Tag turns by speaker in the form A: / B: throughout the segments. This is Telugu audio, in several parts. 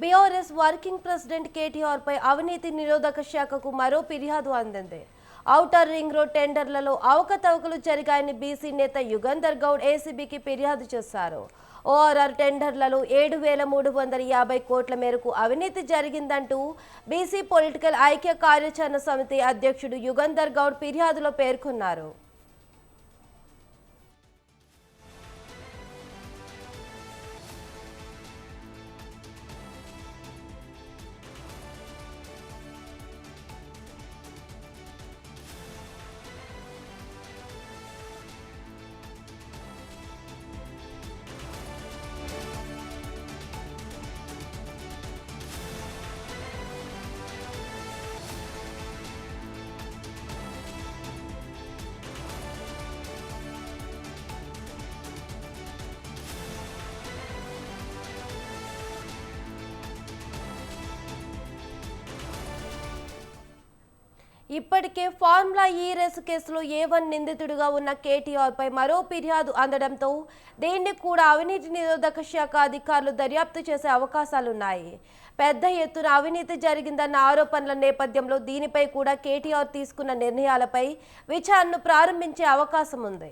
A: బీఆర్ఎస్ వర్కింగ్ ప్రెసిడెంట్ కేటీఆర్ పై అవినీతి నిరోధక శాఖకు మరో ఫిర్యాదు అందింది. ఔటర్ రింగ్ రోడ్ టెండర్లలో అవకతవకలు జరిగాయని బీసీ నేత యుగంధర్ గౌడ్ ఏసీబీకి ఫిర్యాదు చేశారు. ఓఆర్ఆర్ టెండర్లలో ఏడు వేల మూడు వందల యాభై కోట్ల మేరకు అవినీతి జరిగిందంటూ బీసీ పొలిటికల్ ఐక్య కార్యాచరణ సమితి అధ్యక్షుడు యుగంధర్ గౌడ్ ఫిర్యాదులో పేర్కొన్నారు. ఇప్పటికే ఫార్ములా ఈ రేసు కేసులో ఏ వన్ నిందితుడిగా ఉన్న కేటీఆర్ పై మరో ఫిర్యాదు అందడంతో దీన్ని కూడా అవినీతి నిరోధక శాఖ అధికారులు దర్యాప్తు చేసే అవకాశాలున్నాయి. పెద్ద ఎత్తున అవినీతి జరిగిందన్న ఆరోపణల నేపథ్యంలో దీనిపై కూడా కేటీఆర్ తీసుకున్న నిర్ణయాలపై విచారణను ప్రారంభించే అవకాశం ఉంది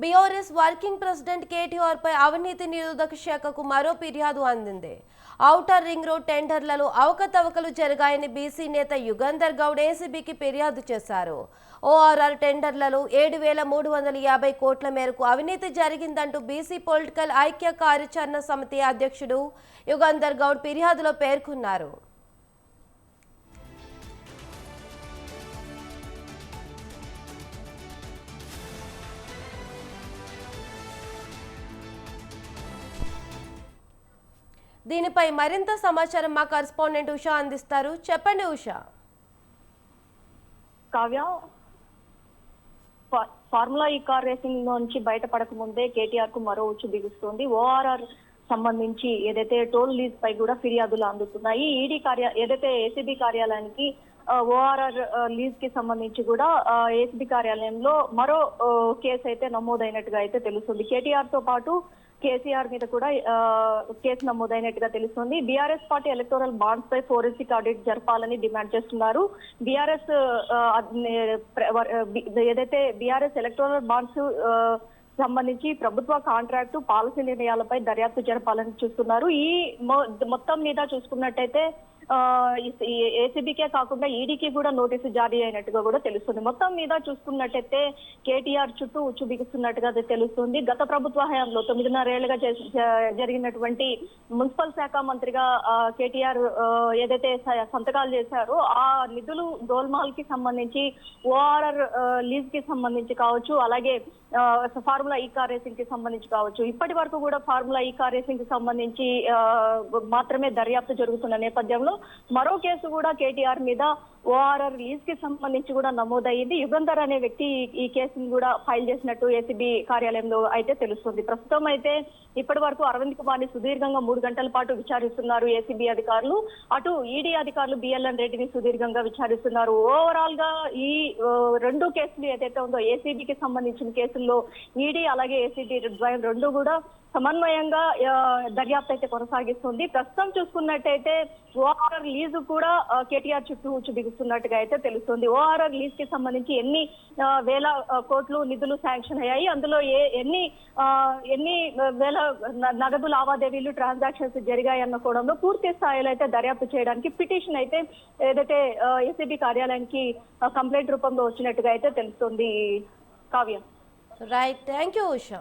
A: బీఆర్ఎస్ వర్కింగ్ ప్రెసిడెంట్ కేటీఆర్ పై అవినీతి నిరోధక శాఖకు మరో ఫిర్యాదు అందింది. ఔటర్ రింగ్ రోడ్ టెండర్లలో అవకతవకలు జరిగాయని బీసీ నేత యుగంధర్ గౌడ్ ఏసీబీకి ఫిర్యాదు చేశారు. ఓఆర్ఆర్ టెండర్లలో ఏడు వేల మూడు వందల యాభై కోట్ల మేరకు అవినీతి జరిగిందంటూ బీసీ పొలిటికల్ ఐక్య కార్యాచరణ సమితి అధ్యక్షుడు యుగంధర్ గౌడ్ ఫిర్యాదులో పేర్కొన్నారు. దీనిపై మరింత సమాచారం మా కరస్పాండెంట్ ఉషా అందిస్తారు. చెప్పండి Usha.
B: Kavya formula E car racing నుంచి బయటపడక ముందే కేటీఆర్కు మరో ఉచ్చు బిగుస్తోంది ఓఆర్ఆర్ సంబంధించి ఏదైతే టోల్ లీజ్ పై కూడా ఫిర్యాదులు అందుతున్నాయి ఈడీ కార్య ఏదైతే ఏసీబీ కార్యాలయానికి ఓఆర్ఆర్ లీజ్కి సంబంధించి కూడా ఏసీబీ కార్యాలయంలో మరో కేసు అయితే నమోదైనట్టుగా అయితే తెలుస్తుంది. కేటీఆర్తో పాటు కేసీఆర్ మీద కూడా ఆ, కేసు నమోదైనట్టుగా తెలుస్తుంది. బీఆర్ఎస్ పార్టీ ఎలక్టోరల్ బాండ్స్ పై ఫోరెన్సిక్ ఆడిట్ జరపాలని డిమాండ్ చేస్తున్నారు. బీఆర్ఎస్ ఏదైతే బీఆర్ఎస్ ఎలక్టోరల్ బాండ్స్ సంబంధించి ప్రభుత్వ కాంట్రాక్టు పాలసీ నిర్ణయాలపై దర్యాప్తు జరపాలని చూస్తున్నారు. ఈ మొ- మొత్తం మీద చూసుకున్నట్టయితే ఏసీబీకే కాకుండా ఈడీకి కూడా నోటీసు జారీ అయినట్టుగా కూడా తెలుస్తుంది. మొత్తం మీద చూసుకున్నట్టయితే కేటీఆర్ చుట్టూ ఉచ్చు బిగుస్తున్నట్టుగా అది తెలుస్తుంది. గత ప్రభుత్వ హయాంలో తొమ్మిదిన్నరేళ్ళుగా చేసి- జరిగినటువంటి మున్సిపల్ శాఖ మంత్రిగా ఆ, కేటీఆర్ ఏదైతే సంతకాలు చేశారో ఆ నిధులు గోల్మాల్కి సంబంధించి ఓఆర్ఆర్ లీజ్కి సంబంధించి కావచ్చు అలాగే ఫార్ములా ఈ కార్ రేసింగ్కి సంబంధించి కావచ్చు ఇప్పటి వరకు కూడా ఫార్ములా ఈ కార్ రేసింగ్కి సంబంధించి ఆ, మాత్రమే దర్యాప్తు జరుగుతున్న నేపథ్యంలో మరో కేసు కూడా కేటీఆర్ మీద ఓఆర్ఆర్ రిలీజ్కి సంబంధించి కూడా నమోదయ్యింది. యుగంధర్ అనే వ్యక్తి ఈ- కేసును కూడా ఫైల్ చేసినట్టు ఏసీబీ కార్యాలయంలో అయితే తెలుస్తుంది. ప్రస్తుతం అయితే ఇప్పటి వరకు అరవింద్ కుమార్ని సుదీర్ఘంగా మూడు గంటల పాటు విచారిస్తున్నారు ఏసీబీ అధికారులు. అటు ఈడీ అధికారులు బిఎల్ఎన్ రెడ్డిని సుదీర్ఘంగా విచారిస్తున్నారు. ఓవరాల్గా ఈ రెండు కేసులు ఏదైతే ఉందో ఏసీబీకి సంబంధించిన కేసుల్లో ఈడీ అలాగే ఏసీబీ ద్వయం రెండు కూడా సమన్వయంగా దర్యాప్తు అయితే కొనసాగిస్తుంది. ప్రస్తుతం చూసుకున్నట్టయితే ఓఆర్ఆర్ లీజు కూడా కేటీఆర్ చుట్టూ బిగుస్తున్నట్టుగా అయితే తెలుస్తుంది. ఓఆర్ఆర్ లీజ్కి సంబంధించి ఎన్ని వేల కోట్లు నిధులు శాంక్షన్ అయ్యాయి. అందులో ఏ ఎన్ని ఎన్ని వేల నగదు లావాదేవీలు ట్రాన్సాక్షన్స్ జరిగాయి అన్న కోణంలో పూర్తి స్థాయిలో అయితే దర్యాప్తు చేయడానికి పిటిషన్ అయితే ఏదైతే ఏసీబీ కార్యాలయానికి కంప్లైంట్ రూపంలో వచ్చినట్టుగా అయితే తెలుస్తుంది. కావ్యం.
A: Right thank you Usha